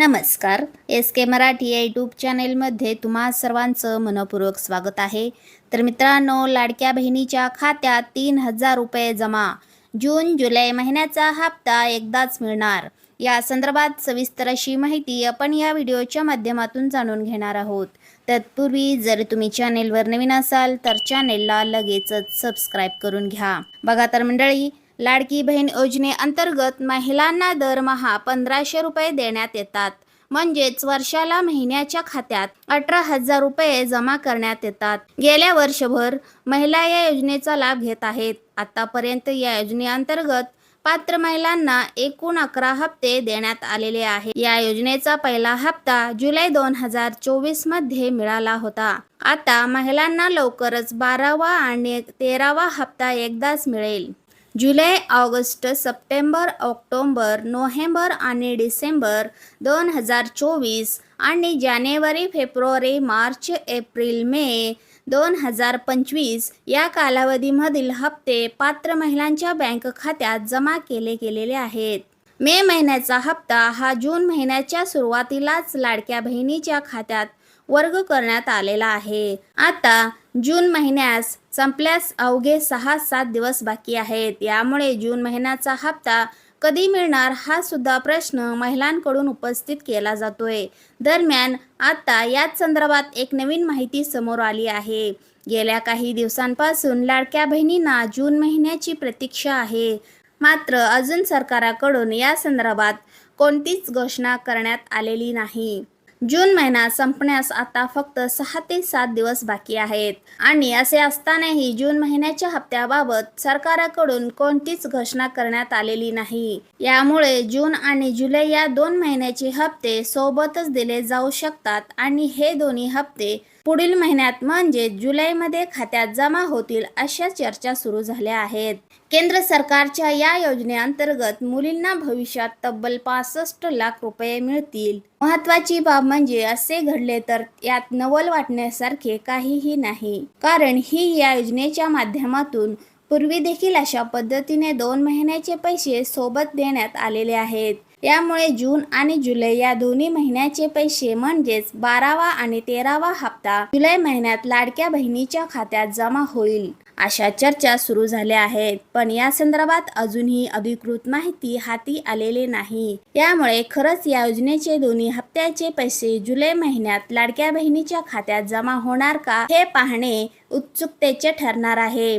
नमस्कार. एस के मराठी या यूट्यूब चॅनेलमध्ये तुम्हा सर्वांचं मनपूर्वक स्वागत आहे. तर मित्रांनो लाडक्या बहिणीच्या खात्यात तीन हजार रुपये जमा. जून जुलै महिन्याचा हप्ता एकदाच मिळणार. या संदर्भात सविस्तर अशी माहिती आपण या व्हिडिओच्या माध्यमातून जाणून घेणार आहोत. तत्पूर्वी जर तुम्ही चॅनेलवर नवीन असाल तर चॅनेलला लगेचच सबस्क्राईब करून घ्या. बघा तर मंडळी लाडकी बहीण योजनेअंतर्गत महिलांना दरमहा पंधराशे रुपये देण्यात येतात. म्हणजेच वर्षाला महिन्याच्या खात्यात अठरा हजार रुपये जमा करण्यात येतात. गेल्या वर्षभर महिला या योजनेचा लाभ घेत आहेत. आतापर्यंत या योजनेअंतर्गत पात्र महिलांना एकूण अकरा हप्ते देण्यात आलेले आहे. या योजनेचा पहिला हप्ता जुलै दोन हजार चोवीसमध्ये मिळाला होता. आता महिलांना लवकरच बारावा आणि तेरावा हप्ता एकदाच मिळेल. जुलै ऑगस्ट सप्टेंबर ऑक्टोबर नोव्हेंबर आणि डिसेंबर दोन हजार चोवीस आणि जानेवारी फेब्रुवारी मार्च एप्रिल मे दोन हजार पंचवीस या कालावधीमधील हप्ते पात्र महिलांच्या बँक खात्यात जमा केले गेलेले आहेत. मे महिन्याचा हप्ता हा जून महिन्याच्या सुरुवातीलाच लाडक्या बहिणीच्या खात्यात वर्ग करण्यात आलेला आहे. आता जून महिन्यास संपल्यास अवघे सहा सात दिवस बाकी आहेत. यामुळे जून महिन्याचा हप्ता कधी मिळणार हा सुद्धा प्रश्न महिलांकडून उपस्थित केला जातोय. दरम्यान आता याच संदर्भात एक नवीन माहिती समोर आली आहे. गेल्या काही दिवसांपासून लाडक्या बहिणींना जून महिन्याची प्रतीक्षा आहे. मात्र अजून सरकाराकडून या संदर्भात कोणतीच घोषणा करण्यात आलेली नाही. जून महिना संपण्यास आता फक्त सहा ते सात दिवस बाकी आहेत. आणि असे असतानाही जून महिन्याच्या हप्त्याबाबत सरकाराकडून कोणतीच घोषणा करण्यात आलेली नाही. यामुळे जून आणि जुलै या दोन महिन्याचे हप्ते सोबतच दिले जाऊ शकतात आणि हे दोन्ही हप्ते पुढील महिन्यात म्हणजे जुलैमध्ये खात्यात जमा होतील अशा चर्चा सुरू झाल्या आहेत. केंद्र सरकारच्या या योजनेअंतर्गत मुलींना भविष्यात तब्बल पासष्ट लाख रुपये मिळतील. महत्वाची बाब म्हणजे असे घडले तर यात नवल वाटण्यासारखे काहीही नाही. कारण ही या योजनेच्या माध्यमातून पूर्वी देखील अशा पद्धतीने दोन महिन्याचे पैसे सोबत देण्यात आलेले आहेत. यामुळे जून आणि जुलै या दोन्ही महिन्याचे पैसे म्हणजेच बारावा आणि तेरावा हप्ता जुलै महिन्यात लाडक्या बहिणीच्या खात्यात जमा होईल अशा चर्चा सुरू झाल्या आहेत. पण या संदर्भात अजूनही अधिकृत माहिती हाती आलेली नाही. यामुळे खरंच या योजनेचे दोन्ही हप्त्याचे पैसे जुलै महिन्यात लाडक्या बहिणीच्या खात्यात जमा होणार का हे पाहणे उत्सुकतेचे ठरणार आहे.